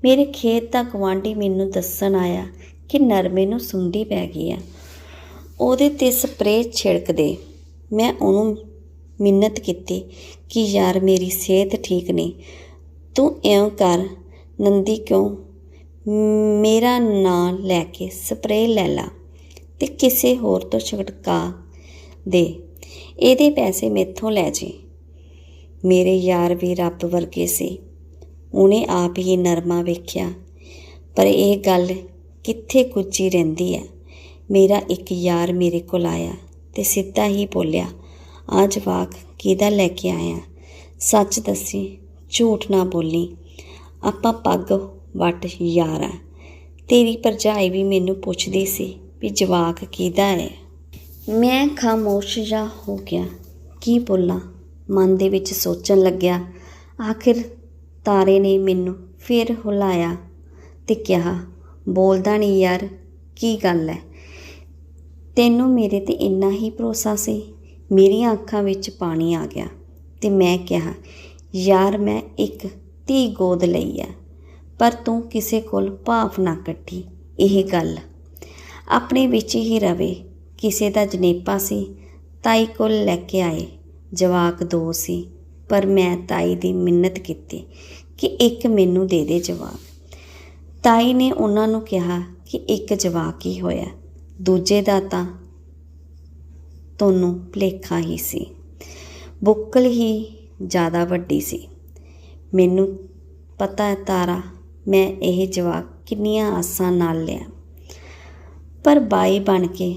ਮੇਰੇ ਖੇਤ ਦਾ ਗਵਾਂਢੀ ਮੈਨੂੰ ਦੱਸਣ ਆਇਆ ਕਿ ਨਰਮੇ ਨੂੰ ਸੁੰਡੀ ਪੈ ਗਈ ਆ। ਉਹਦੇ ਤੇ ਸਪਰੇਅ ਛਿੜਕ ਦੇ। ਮੈਂ ਉਹਨੂੰ ਮਿੰਨਤ ਕੀਤੀ ਕਿ ਯਾਰ ਮੇਰੀ ਸਿਹਤ ਠੀਕ ਨਹੀਂ। ਤੂੰ ਇਉਂ ਕਰ, ਨੰਦੀ ਕਿਉਂ? ਮੇਰਾ ਨਾਂ ਲੈ ਕੇ ਸਪਰੇਅ ਲੈ ਲਾ ਤੇ ਕਿਸੇ ਹੋਰ ਤੋਂ ਛਿੜਕਾ ਦੇ। ਇਹਦੇ ਪੈਸੇ ਮੇਥੋਂ ਲੈ ਜੇ। ਮੇਰੇ ਯਾਰ ਵੀ ਰੱਬ ਵਰਗੇ ਸੀ। ਉਹਨੇ ਆਪ ਹੀ ਨਰਮਾ ਵੇਖਿਆ। ਪਰ ਇਹ ਗੱਲ ਕਿੱਥੇ ਕੁੱਜੀ ਰਹਿੰਦੀ ਹੈ? ਮੇਰਾ ਇੱਕ ਯਾਰ ਮੇਰੇ ਕੋਲ ਆਇਆ ਤੇ ਸਿੱਧਾ ਹੀ ਬੋਲਿਆ, ਆ ਜਵਾਕ, ਕਿਹਦਾ ਲੈ ਕੇ ਆਇਆ? ਸੱਚ ਦੱਸੀ, ਝੂਠ ਨਾ ਬੋਲੀ। ਆਪਾਂ ਪੱਗ ਵੱਟ ਯਾਰ ਆ। ਤੇਰੀ ਭਰਜਾਈ ਵੀ ਮੈਨੂੰ ਪੁੱਛਦੀ ਸੀ ਵੀ ਜਵਾਕ ਕਿਹਦਾ ਹੈ? ਮੈਂ ਖਾਮੋਸ਼ ਜਾ ਹੋ ਗਿਆ। ਕੀ ਬੋਲਾਂ? ਮਨ ਦੇ ਵਿੱਚ ਸੋਚਣ ਲੱਗਿਆ, ਆਖਿਰ ਤਾਰੇ ਨੇ ਮੈਨੂੰ ਫਿਰ ਹੁਲਾਇਆ ਤੇ ਕਿਹਾ, ਬੋਲਦਾ ਨਹੀਂ ਯਾਰ, ਕੀ ਗੱਲ ਹੈ ਤੈਨੂੰ ਮੇਰੇ ਤੇ ਇੰਨਾ ਹੀ ਭਰੋਸਾ ਸੀ? ਮੇਰੀਆਂ ਅੱਖਾਂ ਵਿੱਚ ਪਾਣੀ ਆ ਗਿਆ ਤੇ ਮੈਂ ਕਿਹਾ, ਯਾਰ, ਮੈਂ ਇੱਕ ਧੀ ਗੋਦ ਲਈ ਆ ਪਰ ਤੂੰ ਕਿਸੇ ਕੋਲ ਭਾਫ ਨਾ ਕੱਢੀ, ਇਹ ਗੱਲ। ਆਪਣੇ ਵਿੱਚ ਹੀ ਰਵੇ, ਕਿਸੇ ਦਾ ਜਨੇਪਾ ਸੀ, ਤਾਈ ਕੋਲ ਲੈ ਕੇ ਆਏ। ਜਵਾਕ ਦੋ ਸੀ, ਪਰ ਮੈਂ ਤਾਈ ਦੀ ਮਿੰਨਤ ਕੀਤੀ ਕਿ ਇੱਕ ਮੈਨੂੰ ਦੇ ਦੇ ਜਵਾਕ। ਤਾਈ ਨੇ ਉਹਨਾਂ ਨੂੰ ਕਿਹਾ ਕਿ ਇੱਕ ਜਵਾਕ ਹੀ ਹੋਇਆ, ਦੂਜੇ ਦਾ ਤਾਂ ਤੁਹਾਨੂੰ ਭੁਲੇਖਾ ਹੀ ਸੀ। ਬੁੱਕਲ ਹੀ ਜ਼ਿਆਦਾ ਵੱਡੀ ਸੀ। ਮੈਨੂੰ ਪਤਾ ਹੈ ਤਾਰਾ, ਮੈਂ ਇਹ ਜਵਾਕ ਕਿੰਨੀਆਂ ਆਸਾਂ ਨਾਲ ਲਿਆ। ਪਰ ਬਾਈ ਬਣ ਕੇ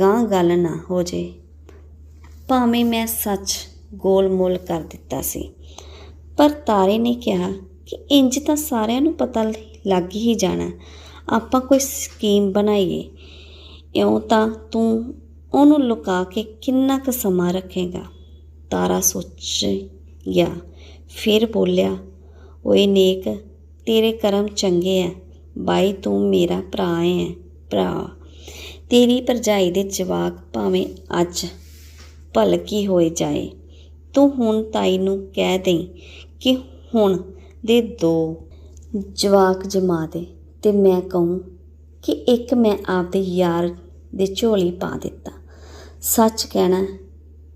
ਗਾਂ ਗੱਲ ਨਾ ਹੋ ਜੇ ਭਾਵੇਂ ਮੈਂ ਸੱਚ ਗੋਲ-ਮੋਲ ਕਰ ਦਿੱਤਾ ਸੀ। ਪਰ ਤਾਰੇ ਨੇ ਕਿਹਾ ਕਿ ਇੰਜ ਤਾਂ ਸਾਰਿਆਂ ਨੂੰ ਪਤਾ ਲੱਗ ਹੀ ਜਾਣਾ। ਆਪਾਂ ਕੋਈ ਸਕੀਮ ਬਣਾਈਏ। ਇਉਂ ਤਾਂ ਤੂੰ ਉਹਨੂੰ ਲੁਕਾ ਕੇ ਕਿੰਨਾ ਕੁ ਸਮਾਂ ਰੱਖੇਗਾ। ਤਾਰਾ ਸੋਚ ਗਿਆ ਫਿਰ ਬੋਲਿਆ, ਓਏ ਨੇਕ, ਤੇਰੇ ਕਰਮ ਚੰਗੇ ਐ। ਬਾਈ, ਤੂੰ ਮੇਰਾ ਭਰਾ ਹੈ ਭਰਾ। ਤੇਰੀ ਭਰਜਾਈ ਦੇ ਜਵਾਕ ਭਾਵੇਂ ਅੱਜ ਭਲਕੀ ਹੋਏ ਜਾਏ। ਤੂੰ ਹੁਣ ਤਾਈ ਨੂੰ ਕਹਿ ਦੇਈ ਕਿ ਹੁਣ ਦੇ ਦੋ ਜਵਾਕ ਜਮਾ ਦੇ ਤੇ ਮੈਂ ਕਹੂੰ ਕਿ ਇੱਕ ਮੈਂ ਆਪਦੇ ਯਾਰ ਦੇ ਝੋਲੀ ਪਾ ਦਿੱਤਾ। ਸੱਚ ਕਹਿਣਾ,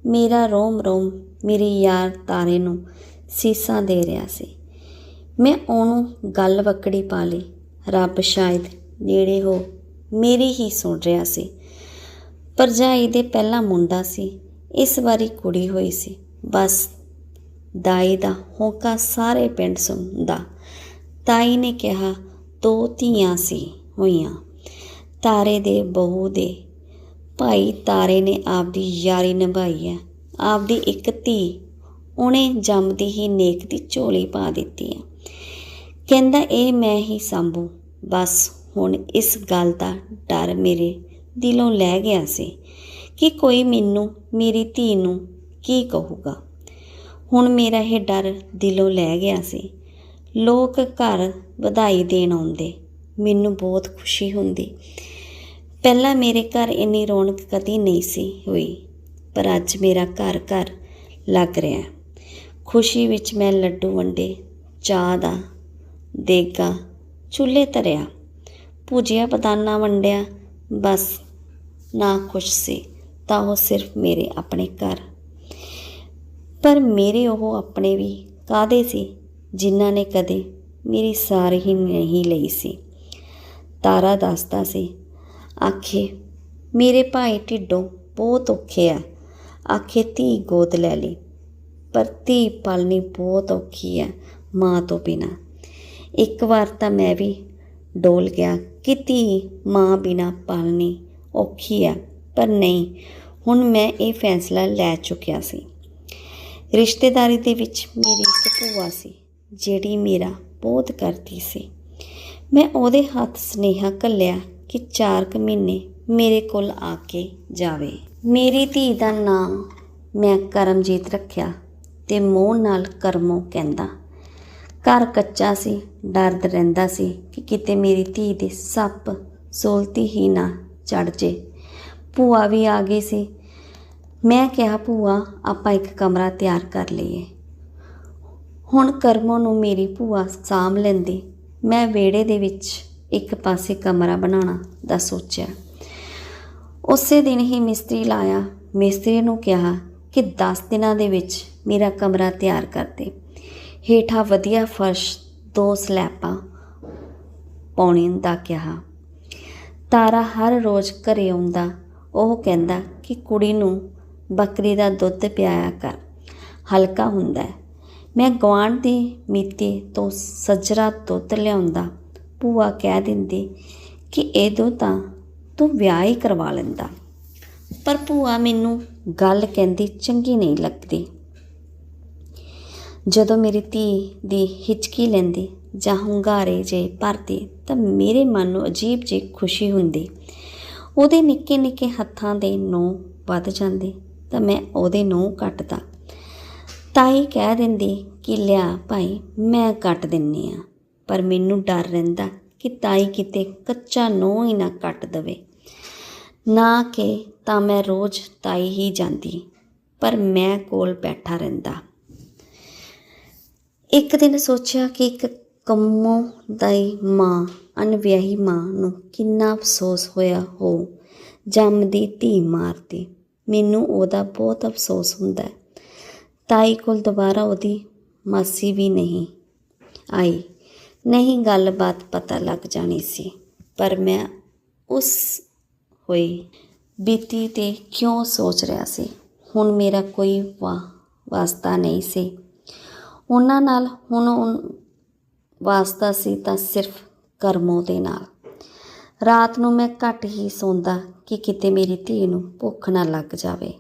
ਮੇਰਾ ਰੋਮ ਰੋਮ ਮੇਰੇ ਯਾਰ ਤਾਰੇ ਨੂੰ ਸੀਸਾਂ ਦੇ ਰਿਹਾ ਸੀ। ਮੈਂ ਉਹਨੂੰ ਗੱਲ ਵਕੜੀ ਪਾ ਲਈ। ਰੱਬ ਸ਼ਾਇਦ ਨੇੜੇ ਹੋ, ਮੇਰੀ ਹੀ ਸੁਣ ਰਿਹਾ ਸੀ। ਪਰਜਾਈ ਦੇ ਪਹਿਲਾ ਮੁੰਡਾ ਸੀ। ਇਸ ਵਾਰੀ ਕੁੜੀ ਹੋਈ ਸੀ। ਬਸ ਦਾਈ ਦਾ ਹੋਕਾ ਸਾਰੇ ਪਿੰਡ ਸੁਣਦਾ। ਤਾਈ ਨੇ ਕਿਹਾ, ਦੋ ਧੀਆਂ ਸੀ ਹੋਈਆਂ। ਤਾਰੇ ਦੇ ਬਹੂ ਦੇ। ਭਾਈ ਤਾਰੇ ਨੇ ਆਪਦੀ ਯਾਰੀ ਨਿਭਾਈ ਹੈ। ਆਪਦੀ ਇੱਕ ਧੀ। ਉਹਨੇ ਜੰਮਦੀ ਹੀ ਨੇਕ ਦੀ ਝੋਲੀ ਪਾ ਦਿੱਤੀ ਹੈ। ਕਹਿੰਦਾ, ਇਹ ਮੈਂ ਹੀ ਸੰਭੂ। ਬਸ ਹੁਣ ਇਸ ਗੱਲ ਦਾ ਡਰ ਮੇਰੇ ਦਿਲੋਂ ਲੈ ਗਿਆ ਸੀ। ਕਿ ਕੋਈ ਮੈਨੂੰ, ਮੇਰੀ ਧੀ ਨੂੰ ਕੀ ਕਹੂਗਾ? ਹੁਣ ਮੇਰਾ ਇਹ ਡਰ ਦਿਲੋਂ ਲੈ ਗਿਆ ਸੀ। ਲੋਕ ਘਰ ਵਧਾਈ ਦੇਣ ਆਉਂਦੇ, ਮੈਨੂੰ ਬਹੁਤ ਖੁਸ਼ੀ ਹੁੰਦੀ। ਪਹਿਲਾਂ ਮੇਰੇ ਘਰ ਇੰਨੀ ਰੌਣਕ ਕਦੀ ਨਹੀਂ ਸੀ ਹੋਈ, ਪਰ ਅੱਜ ਮੇਰਾ ਘਰ ਘਰ ਲੱਗ ਰਿਹਾ ਖੁਸ਼ੀ ਵਿੱਚ ਮੈਂ ਲੱਡੂ ਵੰਡੇ, ਚਾਹ ਦਾ ਦੇਗਾ, ਚੁੱਲ੍ਹੇ ਧਰਿਆ, ਭੁਜਿਆ ਬਦਾਨਾ ਵੰਡਿਆ, ਬਸ, ਨਾ ਖੁਸ਼ ਸੀ। ਤਾਂ ਉਹ ਸਿਰਫ ਮੇਰੇ ਆਪਣੇ ਘਰ। ਪਰ ਮੇਰੇ ਉਹ ਆਪਣੇ ਵੀ ਕਾਦੇ ਸੀ, ਜਿਨ੍ਹਾਂ ਨੇ ਕਦੇ ਮੇਰੀ ਸਾਰ ਹੀ ਨਹੀਂ ਲਈ ਸੀ। ਤਾਰਾ ਦੱਸਦਾ ਸੀ, ਆਖੇ, ਮੇਰੇ ਭਾਈ ਢਿੱਡੋਂ ਬਹੁਤ ਔਖੇ ਆ। ਆਖੇ, ਧੀ ਗੋਦ ਲੈ ਲਈ, ਪਰ ਧੀ ਪਾਲਣੀ ਬਹੁਤ ਔਖੀ ਹੈ ਮਾਂ ਤੋਂ ਬਿਨਾ। ਇੱਕ ਵਾਰ ਤਾਂ ਮੈਂ ਵੀ ਡੋਲ ਗਿਆ ਕਿ ਧੀ ਮਾਂ ਬਿਨਾ ਪਾਲਣੀ ਔਖੀ ਹੈ ਪਰ ਨਹੀਂ ਹੁਣ ਮੈਂ ਇਹ ਫੈਸਲਾ ਲੈ ਚੁੱਕਿਆ ਸੀ। ਰਿਸ਼ਤੇਦਾਰੀ ਦੇ ਵਿੱਚ ਮੇਰੀ ਇੱਕ ਭੂਆ ਸੀ, ਜਿਹੜੀ ਮੇਰਾ ਬਹੁਤ ਕਰਦੀ ਸੀ। ਮੈਂ ਉਹਦੇ ਹੱਥ ਸਨੇਹਾ ਘੱਲਿਆ ਕਿ 4 ਕੁ ਮਹੀਨੇ ਮੇਰੇ ਕੋਲ ਆ ਕੇ ਜਾਵੇ। ਮੇਰੀ ਧੀ ਦਾ ਨਾਮ ਮੈਂ ਕਰਮਜੀਤ ਰੱਖਿਆ ਤੇ ਮੋਹ ਨਾਲ ਕਰਮੋ ਕਹਿੰਦਾ, ਘਰ ਕੱਚਾ ਸੀ, ਡਰਦ ਰਹਿੰਦਾ ਸੀ ਕਿ ਕਿਤੇ ਮੇਰੀ ਧੀ ਦੇ ਸੱਪ ਸੋਲਤੀ ਹੀ ਨਾ ਚੜ ਜੇ। ਭੂਆ ਵੀ ਆ ਗਈ ਸੀ। ਮੈਂ ਕਿਹਾ, ਭੂਆ, ਆਪਾਂ ਇੱਕ ਕਮਰਾ ਤਿਆਰ ਕਰ ਲਈਏ। ਹੁਣ ਕਰਮੋ ਨੂੰ ਮੇਰੀ ਭੂਆ ਸਾਂਭ ਲੈਂਦੀ। ਮੈਂ ਵਿਹੜੇ ਦੇ ਵਿੱਚ ਇੱਕ ਪਾਸੇ ਕਮਰਾ ਬਣਾਉਣਾ ਦਾ ਸੋਚਿਆ। ਉਸੇ ਦਿਨ ਹੀ ਮਿਸਤਰੀ ਲਾਇਆ। ਮਿਸਤਰੀ ਨੂੰ ਕਿਹਾ ਕਿ 10 ਦਿਨਾਂ ਦੇ ਵਿੱਚ ਮੇਰਾ ਕਮਰਾ ਤਿਆਰ ਕਰ ਦੇ। ਹੇਠਾਂ ਵਧੀਆ ਫਰਸ਼, ਦੋ ਸਲੈਪਾਂ ਪਾਉਣੀ ਦਾ ਕਿਹਾ। ਤਾਰਾ ਹਰ ਰੋਜ਼ ਘਰੇ ਆਉਂਦਾ। ਉਹ ਕਹਿੰਦਾ ਕਿ ਕੁੜੀ ਨੂੰ ਬੱਕਰੀ ਦਾ ਦੁੱਧ ਪਿਆਇਆ ਕਰ। ਹਲਕਾ ਹੁੰਦਾ ਹੈ। ਮੈਂ ਗੁਆਂਢ ਦੀ ਮੀਤੀ ਤੋਂ ਸੱਜਰਾ ਦੁੱਧ ਲਿਆਉਂਦਾ। ਭੂਆ ਕਹਿ ਦਿੰਦੀ ਕਿ ਇਹ ਦੁੱਧ ਤਾਂ ਤੂੰ ਵਿਆਹ ਹੀ ਕਰਵਾ ਲੈਂਦਾ। ਪਰ ਭੂਆ ਮੈਨੂੰ ਗੱਲ ਕਹਿੰਦੀ ਚੰਗੀ ਨਹੀਂ ਲੱਗਦੀ। ਜਦੋਂ ਮੇਰੀ ਧੀ ਦੀ ਹਿਚਕੀ ਲੈਂਦੀ ਜਾਂ ਹੁੰਗਾਰੇ ਜੇ ਭਰਦੀ ਤਾਂ ਮੇਰੇ ਮਨ ਨੂੰ ਅਜੀਬ ਜਿਹੀ ਖੁਸ਼ੀ ਹੁੰਦੀ। ਉਹਦੇ ਨਿੱਕੇ ਨਿੱਕੇ ਹੱਥਾਂ ਦੇ ਨੋਹ ਵੱਧ ਜਾਂਦੇ, ਤਾਂ ਮੈਂ ਉਹਦੇ ਨੋਹ ਕੱਟਦਾ। ਤਾਈ ਕਹਿ ਦਿੰਦੀ ਕਿ, ਲਿਆ ਭਾਈ, ਮੈਂ ਕੱਟ ਦਿੰਨੀ ਆ। ਪਰ ਮੈਨੂੰ ਡਰ ਰਹਿੰਦਾ ਕਿ ਤਾਈ ਕਿਤੇ ਕੱਚਾ ਨੋਹ ਹੀ ਨਾ ਕੱਟ ਦਵੇ। ਨਾ ਕਿ ਤਾਂ ਮੈਂ ਰੋਜ਼ ਤਾਈ ਹੀ ਜਾਂਦੀ, ਪਰ ਮੈਂ ਕੋਲ ਬੈਠਾ ਰਹਿੰਦਾ। ਇੱਕ ਦਿਨ ਸੋਚਿਆ ਕਿ ਇੱਕ ਕੰਮੋ ਦਾਈ ਮਾਂ, ਅਣਵਿਆਹੀ ਮਾਂ ਨੂੰ ਕਿੰਨਾ ਅਫਸੋਸ ਹੋਇਆ ਹੋ? ਜੰਮਦੀ ਧੀ ਮਾਰਦੀ। ਮੈਨੂੰ ਉਹਦਾ ਬਹੁਤ ਅਫਸੋਸ ਹੁੰਦਾ ਤਾਈ ਕੋਲ ਦੁਬਾਰਾ ਉਹਦੀ ਮਾਸੀ ਵੀ ਨਹੀਂ ਆਈ। ਨਹੀਂ ਗੱਲਬਾਤ ਪਤਾ ਲੱਗ ਜਾਣੀ ਸੀ, ਪਰ ਮੈਂ ਉਸ ਹੋਈ ਬੀਤੀ ਤੇ ਕਿਉਂ ਸੋਚ ਰਿਹਾ ਸੀ? ਹੁਣ ਮੇਰਾ ਕੋਈ ਵਾ ਵਾਸਤਾ ਨਹੀਂ ਸੀ। ਉਹਨਾਂ ਨਾਲ ਹੁਣ ਵਾਸਤਾ ਸੀ ਤਾਂ ਸਿਰਫ ਕਰਮੋਂ ਦੇ ਨਾਲ। ਰਾਤ ਨੂੰ ਮੈਂ ਘੱਟ ਹੀ ਸੌਂਦਾ ਕਿ ਕਿਤੇ ਮੇਰੀ ਧੀ ਨੂੰ ਭੁੱਖ ਨਾ ਲੱਗ ਜਾਵੇ।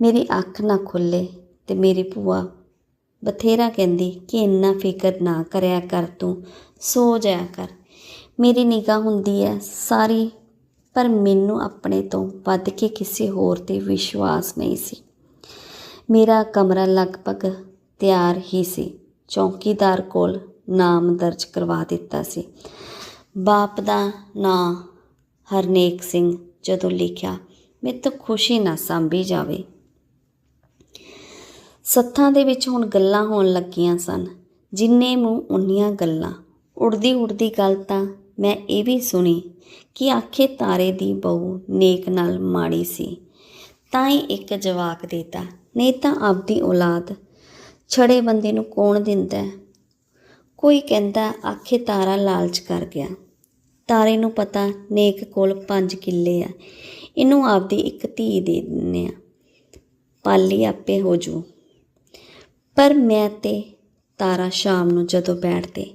ਮੇਰੀ ਅੱਖ ਨਾ ਖੁੱਲੇ ਤੇ ਮੇਰੀ ਭੂਆ ਬਥੇਰਾ ਕਹਿੰਦੀ ਕਿ ਇੰਨਾ ਫਿਕਰ ਨਾ ਕਰਿਆ ਕਰ ਤੂੰ, ਸੋ ਜਾਇਆ ਕਰ। ਮੇਰੀ ਨਿਗਾਹ ਹੁੰਦੀ ਹੈ ਸਾਰੀ, ਪਰ ਮੈਨੂੰ ਆਪਣੇ ਤੋਂ ਵੱਧ ਕੇ ਕਿਸੇ ਹੋਰ ਤੇ ਵਿਸ਼ਵਾਸ ਨਹੀਂ ਸੀ। ਮੇਰਾ ਕਮਰਾ ਲਗਭਗ ਤਿਆਰ ਹੀ ਸੀ, ਚੌਕੀਦਾਰ ਕੋਲ ਨਾਮ ਦਰਜ ਕਰਵਾ ਦਿੱਤਾ ਸੀ। ਬਾਪ ਦਾ ਨਾਂ ਹਰਨੇਕ ਸਿੰਘ ਜਦੋਂ ਲਿਖਿਆ ਮੇਰੇ ਤੋਂ ਖੁਸ਼ੀ ਨਾ ਸੰਭੀ ਜਾਵੇ। ਸੱਥਾਂ ਦੇ ਵਿੱਚ ਹੁਣ ਗੱਲਾਂ ਹੋਣ ਲੱਗੀਆਂ ਸਨ। ਜਿੰਨੇ ਮੂੰਹ ਉਨੀਆਂ ਗੱਲਾਂ। ਉੜਦੀ ਉੜਦੀ ਗੱਲ ਤਾਂ ਮੈਂ ਇਹ ਵੀ ਸੁਣੀ ਕਿ ਆਖੇ ਤਾਰੇ ਦੀ ਬਹੂ ਨੇਕ ਨਾਲ ਮਾੜੀ ਸੀ। ਤਾਂ ਹੀ ਇੱਕ ਜਵਾਕ ਦੇਤਾ, ਨਹੀਂ ਤਾਂ ਆਪਦੀ ਔਲਾਦ ਛੜੇ ਬੰਦੇ ਨੂੰ ਕੌਣ ਦਿੰਦਾ? ਕੋਈ ਕਹਿੰਦਾ, ਆਖੇ ਤਾਰਾ ਲਾਲਚ ਕਰ ਗਿਆ। ਤਾਰੇ ਨੂੰ ਪਤਾ ਨੇਕ ਕੋਲ ਪੰਜ ਕਿੱਲੇ ਆ। ਇਹਨੂੰ ਆਪਦੀ ਇੱਕ ਧੀ ਦੇ ਦਿੰਨੇ ਆ। ਪਾਲੀ ਆਪੇ ਹੋ ਜੂ। ਪਰ ਮੈਂ ਤੇ ਤਾਰਾ ਸ਼ਾਮ ਨੂੰ ਜਦੋਂ ਬੈਠਦੇ,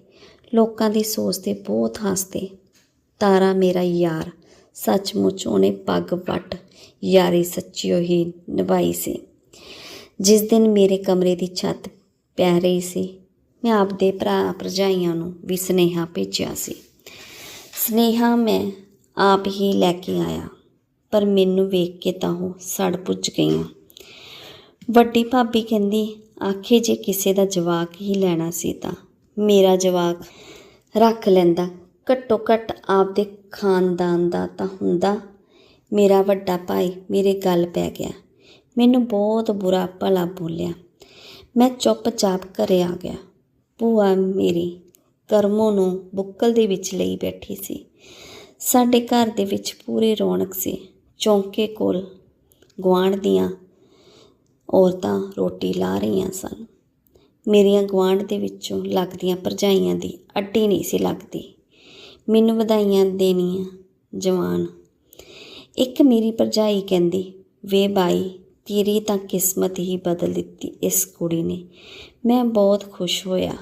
ਲੋਕਾਂ ਦੀ ਸੋਚ ਤੇ ਬਹੁਤ ਹੱਸਦੇ। ਤਾਰਾ ਮੇਰਾ ਯਾਰ, ਸੱਚਮੁੱਚ ਉਹਨੇ ਪੱਗ ਵੱਟ, ਯਾਰੀ ਸੱਚੀ ਉਹੀ ਨਿਭਾਈ ਸੀ। ਜਿਸ ਦਿਨ ਮੇਰੇ ਕਮਰੇ ਦੀ ਛੱਤ ਪੈ ਰਹੀ ਸੀ ਮੈਂ ਆਪਦੇ ਭਰਾ ਭਰਜਾਈਆਂ ਨੂੰ ਵੀ ਸਨੇਹਾ ਭੇਜਿਆ ਸੀ। ਸਨੇਹਾ ਮੈਂ ਆਪ ਹੀ ਲੈ ਕੇ ਆਇਆ, ਪਰ ਮੈਨੂੰ ਵੇਖ ਕੇ ਤਾਂ ਉਹ ਸੜ ਪੁੱਜ ਗਈਆਂ। ਵੱਡੀ ਭਾਬੀ ਕਹਿੰਦੀ, ਆਖੇ ਜੇ ਕਿਸੇ ਦਾ ਜਵਾਕ ਹੀ ਲੈਣਾ ਸੀ ਤਾਂ ਮੇਰਾ ਜਵਾਕ ਰੱਖ ਲੈਂਦਾ। ਘੱਟੋ ਘੱਟ ਆਪਦੇ ਖਾਨਦਾਨ ਦਾ ਤਾਂ ਹੁੰਦਾ। ਮੇਰਾ ਵੱਡਾ ਭਾਈ ਮੇਰੇ ਗੱਲ ਪੈ ਗਿਆ। ਮੈਨੂੰ ਬਹੁਤ ਬੁਰਾ ਭਲਾ ਬੋਲਿਆ। ਮੈਂ ਚੁੱਪਚਾਪ ਘਰੇ ਆ ਗਿਆ। ਭੂਆ ਮੇਰੀ ਕਰਮੋਂ ਨੂੰ ਬੁੱਕਲ ਦੇ ਵਿੱਚ ਲਈ ਬੈਠੀ ਸੀ। ਸਾਡੇ ਘਰ ਦੇ ਵਿੱਚ ਪੂਰੇ ਰੌਣਕ ਸੀ। ਚੌਂਕੇ ਕੋਲ ਗੁਆਂਢ ਦੀਆਂ ਔਰਤਾਂ ਰੋਟੀ ਲਾ ਰਹੀਆਂ ਸਨ। ਮੇਰੀਆਂ ਗੁਆਂਢ ਦੇ ਵਿੱਚੋਂ ਲੱਗਦੀਆਂ ਭਰਜਾਈਆਂ ਦੀ ਅੱਡੀ ਨਹੀਂ ਸੀ ਲੱਗਦੀ। ਮੈਨੂੰ ਵਧਾਈਆਂ ਦੇਣੀਆਂ ਜਵਾਨ। ਇੱਕ ਮੇਰੀ ਭਰਜਾਈ ਕਹਿੰਦੀ, ਵੇ ਬਾਈ, ਤੇਰੀ ਤਾਂ ਕਿਸਮਤ ਹੀ ਬਦਲ ਦਿੱਤੀ ਇਸ ਕੁੜੀ ਨੇ। ਮੈਂ ਬਹੁਤ ਖੁਸ਼ ਹੋਇਆ।